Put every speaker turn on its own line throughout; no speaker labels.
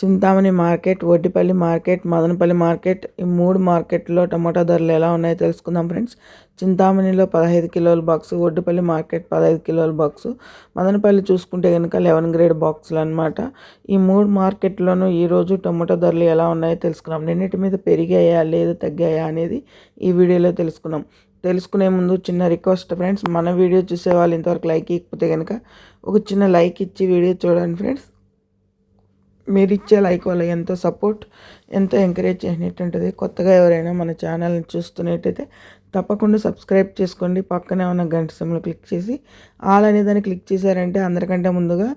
Chintamani market Vaddipalli market Madanapalli market ఈ మూడు మార్కెట్లో టమాటా ధరలు ఎలా ఉన్నాయో తెలుసుకుందాం ఫ్రెండ్స్. చింతామణిలో పదహైదు కిలోల బాక్స్ వడ్డిపల్లి మార్కెట్ పదహైదు కిలోల బాక్సు మదనపల్లి చూసుకుంటే కనుక లెవెన్ గ్రేడ్ బాక్సులు అనమాట ఈ మూడు మార్కెట్లోనూ ఈరోజు టమాటా ధరలు ఎలా ఉన్నాయో తెలుసుకున్నాం. నిన్నటి మీద పెరిగాయా లేదా తగ్గాయా అనేది ఈ వీడియోలో తెలుసుకున్నాం. తెలుసుకునే ముందు చిన్న రిక్వెస్ట్ ఫ్రెండ్స్ మన వీడియో చూసే వాళ్ళు ఇంతవరకు లైక్ ఇకపోతే కనుక ఒక చిన్న లైక్ ఇచ్చి వీడియో చూడండి ఫ్రెండ్స్. మీరు ఇచ్చే లైక్ వల్ల ఎంతో సపోర్ట్ ఎంతో ఎంకరేజ్ చేసినట్టుంటుంది కొత్తగా ఎవరైనా మన ఛానల్ని చూస్తున్నట్టయితే తప్పకుండా సబ్స్క్రైబ్ చేసుకోండి. పక్కనే ఉన్న గంట సమయంలో క్లిక్ చేసి ఆల్ అనే దాన్ని క్లిక్ చేశారంటే అందరికంటే ముందుగా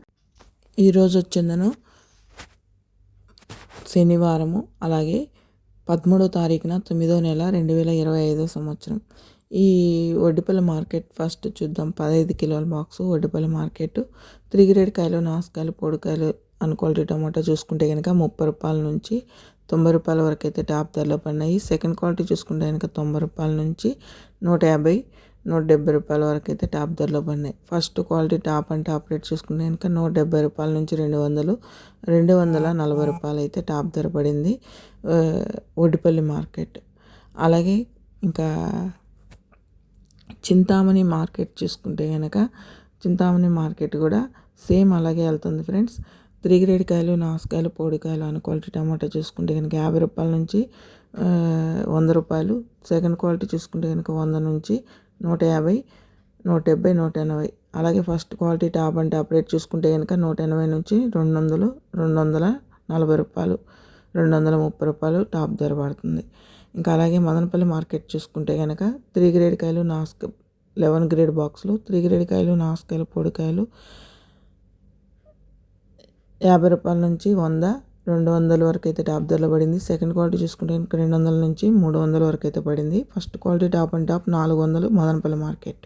ఈరోజు వచ్చిందను శనివారము అలాగే పదమూడో తారీఖున తొమ్మిదో నెల రెండు వేల ఇరవై ఐదో సంవత్సరం. ఈ వడ్డిపల్లి మార్కెట్ ఫస్ట్ చూద్దాం. పదహైదు కిలోల box Vaddipalli market. Three grade కాయలు నాసుకాయలు పొడికాయలు అన్ క్వాలిటీ టమాటా చూసుకుంటే కనుక ముప్పై రూపాయల నుంచి తొంభై రూపాయల వరకు అయితే టాప్ ధరలో పడినాయి. సెకండ్ క్వాలిటీ చూసుకుంటే కనుక తొంభై రూపాయల నుంచి నూట యాభై నూట డెబ్బై రూపాయల వరకు అయితే టాప్ ధరలో పడినాయి. First quality top and top rate చూసుకుంటే కనుక నూట డెబ్బై రూపాయల నుంచి రెండు వందలు రెండు వందల నలభై రూపాయలు అయితే టాప్ ధర పడింది ఒడిపల్లి మార్కెట్. అలాగే ఇంకా చింతామణి మార్కెట్ చూసుకుంటే కనుక చింతామణి మార్కెట్ కూడా సేమ్ అలాగే వెళ్తుంది ఫ్రెండ్స్. త్రీ గ్రేడ్ కాయలు నాసుకాయలు పొడికాయలు అని క్వాలిటీ టమాటా చూసుకుంటే కనుక యాభై రూపాయల నుంచి వంద రూపాయలు. సెకండ్ క్వాలిటీ చూసుకుంటే కనుక వంద నుంచి నూట యాభై నూట డెబ్బై నూట ఎనభై. అలాగే first quality top and top rate చూసుకుంటే కనుక నూట ఎనభై నుంచి రెండు వందలు రెండు వందల నలభై రూపాయలు రెండు వందల ముప్పై రూపాయలు టాప్ ధర పడుతుంది. ఇంకా అలాగే మదనపల్లి మార్కెట్ చూసుకుంటే కనుక త్రీ గ్రేడ్ కాయలు నాస్క లెవెన్ గ్రేడ్ బాక్సులు త్రీ గ్రేడ్ కాయలు నాసుకాయలు పొడికాయలు యాభై రూపాయల నుంచి వంద రెండు వందల వరకు అయితే టాప్ ధరలో పడింది. సెకండ్ క్వాలిటీ చూసుకుంటే ఇంకా రెండు వందల నుంచి మూడు వందల వరకు అయితే పడింది. First quality top and top నాలుగు వందలు మదనపల్లి మార్కెట్.